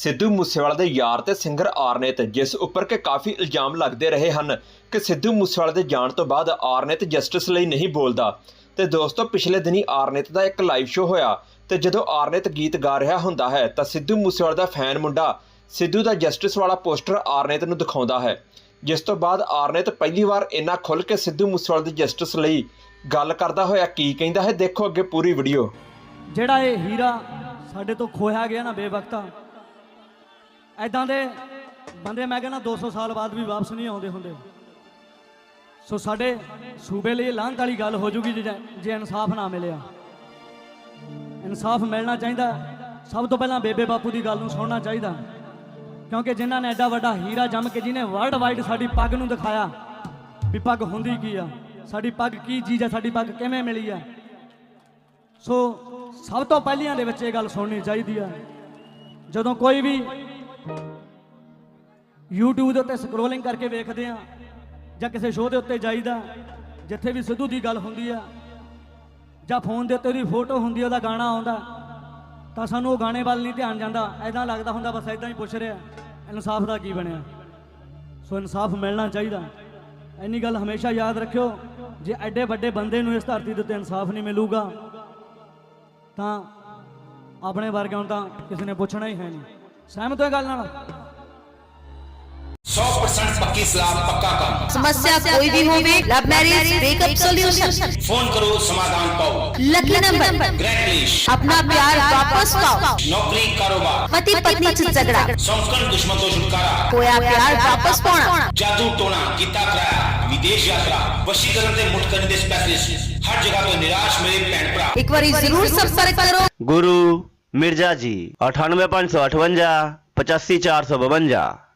ਸਿੱਧੂ ਮੂਸੇਵਾਲਾ ਦੇ ਯਾਰ ਤੇ ਸਿੰਗਰ ਆਰਨੇਤ, ਜਿਸ ਉੱਪਰ ਕਿ ਕਾਫੀ ਇਲਜ਼ਾਮ ਲੱਗਦੇ ਰਹੇ ਹਨ ਕਿ ਸਿੱਧੂ ਮੂਸੇਵਾਲੇ ਦੇ ਜਾਣ ਤੋਂ ਬਾਅਦ ਆਰਨੇਤ ਜਸਟਿਸ ਲਈ ਨਹੀਂ ਬੋਲਦਾ। ਤੇ ਦੋਸਤੋ, ਪਿਛਲੇ ਦਿਨੀ ਆਰਨੇਤ ਦਾ ਇੱਕ ਲਾਈਵ ਸ਼ੋਅ ਹੋਇਆ ਤੇ ਜਦੋਂ ਆਰਨੇਤ ਗੀਤ ਗਾ ਰਿਹਾ ਹੁੰਦਾ ਹੈ, ਤਾਂ ਸਿੱਧੂ ਮੂਸੇਵਾਲੇ ਦਾ ਫੈਨ ਮੁੰਡਾ ਸਿੱਧੂ ਦਾ ਜਸਟਿਸ ਵਾਲਾ ਪੋਸਟਰ ਆਰਨੇਤ ਨੂੰ ਦਿਖਾਉਂਦਾ ਹੈ। ਜਿਸ ਤੋਂ ਬਾਅਦ ਆਰਨੇਤ ਪਹਿਲੀ ਵਾਰ ਇੰਨਾ ਖੁੱਲ ਕੇ ਸਿੱਧੂ ਮੂਸੇਵਾਲੇ ਦੀ ਜਸਟਿਸ ਲਈ ਗੱਲ ਕਰਦਾ ਹੋਇਆ ਕੀ ਕਹਿੰਦਾ ਹੈ, ਦੇਖੋ ਅੱਗੇ ਪੂਰੀ ਵੀਡੀਓ ਜਿਹੜਾ ਇਹ ਹੀਰਾ ਸਾਡੇ ਤੋਂ ਖੋਇਆ ਗਿਆ ਨਾ ਬੇਵਕਤਾ ਐਦਾਂ ਦੇ ਬੰਦੇ, ਮੈਂ ਕਹਿੰਦਾ 200 ਸਾਲ ਬਾਅਦ ਵੀ ਵਾਪਸ ਨਹੀਂ ਆਉਂਦੇ ਹੁੰਦੇ। ਸੋ ਸਾਡੇ ਸੂਬੇ ਲਈ ਇਹ ਲਾਂਘ ਵਾਲੀ ਗੱਲ ਹੋ ਜੂਗੀ ਜੇ ਜੇ ਇਨਸਾਫ ਨਾ ਮਿਲਿਆ। ਇਨਸਾਫ ਮਿਲਣਾ ਚਾਹੀਦਾ। ਸਭ ਤੋਂ ਪਹਿਲਾਂ ਬੇਬੇ ਬਾਪੂ ਦੀ ਗੱਲ ਨੂੰ ਸੁਣਨਾ ਚਾਹੀਦਾ। ਕਿਉਂਕਿ ਜਿਨ੍ਹਾਂ ਨੇ ਐਡਾ ਵੱਡਾ ਹੀਰਾ ਜੰਮ ਕੇ ਜਿਹਨੇ ਵਰਲਡ ਵਾਈਡ ਸਾਡੀ ਪੱਗ ਨੂੰ ਦਿਖਾਇਆ ਵੀ ਪੱਗ ਹੁੰਦੀ ਕੀ ਆ, ਸਾਡੀ ਪੱਗ ਕੀ ਚੀਜ਼ ਆ, ਸਾਡੀ ਪੱਗ ਕਿਵੇਂ ਮਿਲੀ ਆ। ਸੋ ਸਭ ਤੋਂ ਪਹਿਲੀਆਂ ਦੇ ਵਿੱਚ ਇਹ ਗੱਲ ਸੁਣਨੀ ਚਾਹੀਦੀ ਆ। ਜਦੋਂ ਕੋਈ ਵੀ YouTube ਦੇ ਉੱਤੇ ਸਕਰੋਲਿੰਗ ਕਰਕੇ ਵੇਖਦੇ ਆ ਜਾਂ ਕਿਸੇ ਸ਼ੋਅ ਦੇ ਉੱਤੇ ਜਾਈਦਾ, ਜਿੱਥੇ ਵੀ ਸਿੱਧੂ ਦੀ ਗੱਲ ਹੁੰਦੀ ਆ, ਜਾਂ ਫੋਨ ਦੇ ਉੱਤੇ ਉਹਦੀ ਫੋਟੋ ਹੁੰਦੀ ਉਹਦਾ ਗਾਣਾ ਆਉਂਦਾ, ਤਾਂ ਸਾਨੂੰ ਉਹ ਗਾਣੇ ਵੱਲ ਨਹੀਂ ਧਿਆਨ ਜਾਂਦਾ। ਐਦਾਂ ਲੱਗਦਾ ਹੁੰਦਾ, ਬਸ ਐਦਾਂ ਹੀ ਪੁੱਛ ਰਿਹਾ, ਇਨਸਾਫ ਦਾ ਕੀ ਬਣਿਆ? ਸੋ ਇਨਸਾਫ ਮਿਲਣਾ ਚਾਹੀਦਾ। ਇੰਨੀ ਗੱਲ ਹਮੇਸ਼ਾ ਯਾਦ ਰੱਖਿਓ, ਜੇ ਐਡੇ ਵੱਡੇ ਬੰਦੇ ਨੂੰ ਇਸ ਧਰਤੀ ਦੇ ਉੱਤੇ ਇਨਸਾਫ ਨਹੀਂ ਮਿਲੂਗਾ, ਤਾਂ ਆਪਣੇ ਵਰਗਿਆਂ ਨੂੰ ਤਾਂ ਕਿਸੇ ਨੇ ਪੁੱਛਣਾ ਹੀ ਹੈ ਨਹੀਂ। सहमत है गल सौ परसेंट पक्की सलाह पक्का काम। समस्या कोई भी होवे love marriage breakup solution phone करो समाधान पाओ। लकी नंबर ग्रैंडलिश अपना प्यार वापस पाओ। नौकरी कारोबार। पति पत्नी झगड़ा। संस्करण दुश्मन तो छुटकारा। खोया प्यार वापस पाना जादू टोना गीता कराया। विदेश यात्रा वशीकरण से मुठ करने स्पेशलिस्ट हर जगह तो निराश मेरे भैन एक बार ज़रूर संपर्क करो। गुरु ਮਿਰਜ਼ਾ ਜੀ 98558 85452